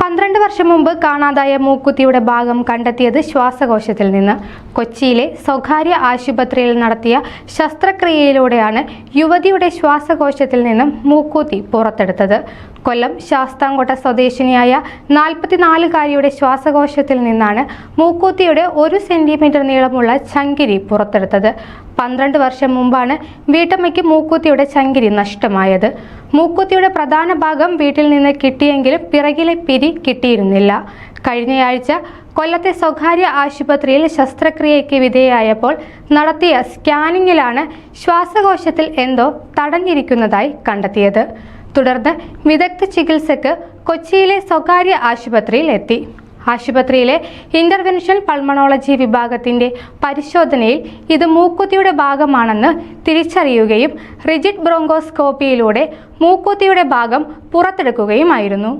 പന്ത്രണ്ട് വർഷം മുമ്പ് കാണാതായ മൂക്കുത്തിയുടെ ഭാഗം കണ്ടെത്തിയത് ശ്വാസകോശത്തിൽ നിന്ന്. കൊച്ചിയിലെ സ്വകാര്യ ആശുപത്രിയിൽ നടത്തിയ ശസ്ത്രക്രിയയിലൂടെയാണ് യുവതിയുടെ ശ്വാസകോശത്തിൽ നിന്നും മൂക്കുത്തി പുറത്തെടുത്തത്. കൊല്ലം ശാസ്താംകോട്ട സ്വദേശിനിയായ നാൽപ്പത്തിനാലുകാരിയുടെ ശ്വാസകോശത്തിൽ നിന്നാണ് മൂക്കൂത്തിയുടെ ഒരു സെന്റിമീറ്റർ നീളമുള്ള ചങ്കിരി പുറത്തെടുത്തത്. പന്ത്രണ്ട് വർഷം മുമ്പാണ് വീട്ടമ്മയ്ക്ക് മൂക്കുത്തിയുടെ ചങ്കിരി നഷ്ടമായത്. മൂക്കുത്തിയുടെ പ്രധാന ഭാഗം വീട്ടിൽ നിന്ന് കിട്ടിയെങ്കിലും പിറകിലെ പിരി കിട്ടിയിരുന്നില്ല. കഴിഞ്ഞയാഴ്ച കൊല്ലത്തെ സ്വകാര്യ ആശുപത്രിയിൽ ശസ്ത്രക്രിയയ്ക്ക് വിധേയായപ്പോൾ നടത്തിയ സ്കാനിങ്ങിലാണ് ശ്വാസകോശത്തിൽ എന്തോ തടഞ്ഞിരിക്കുന്നതായി കണ്ടെത്തിയത്. തുടർന്ന് വിദഗ്ധ ചികിത്സക്ക് കൊച്ചിയിലെ സ്വകാര്യ ആശുപത്രിയിൽ എത്തി. ആശുപത്രിയിലെ ഇന്റർവെൻഷൻ പൾമണോളജി വിഭാഗത്തിന്റെ പരിശോധനയിൽ ഇത് മൂക്കുത്തിയുടെ ഭാഗമാണെന്ന് തിരിച്ചറിയുകയും റിജിഡ് ബ്രോങ്കോസ്കോപ്പിയിലൂടെ മൂക്കുത്തിയുടെ ഭാഗം പുറത്തെടുക്കുകയുമായിരുന്നു.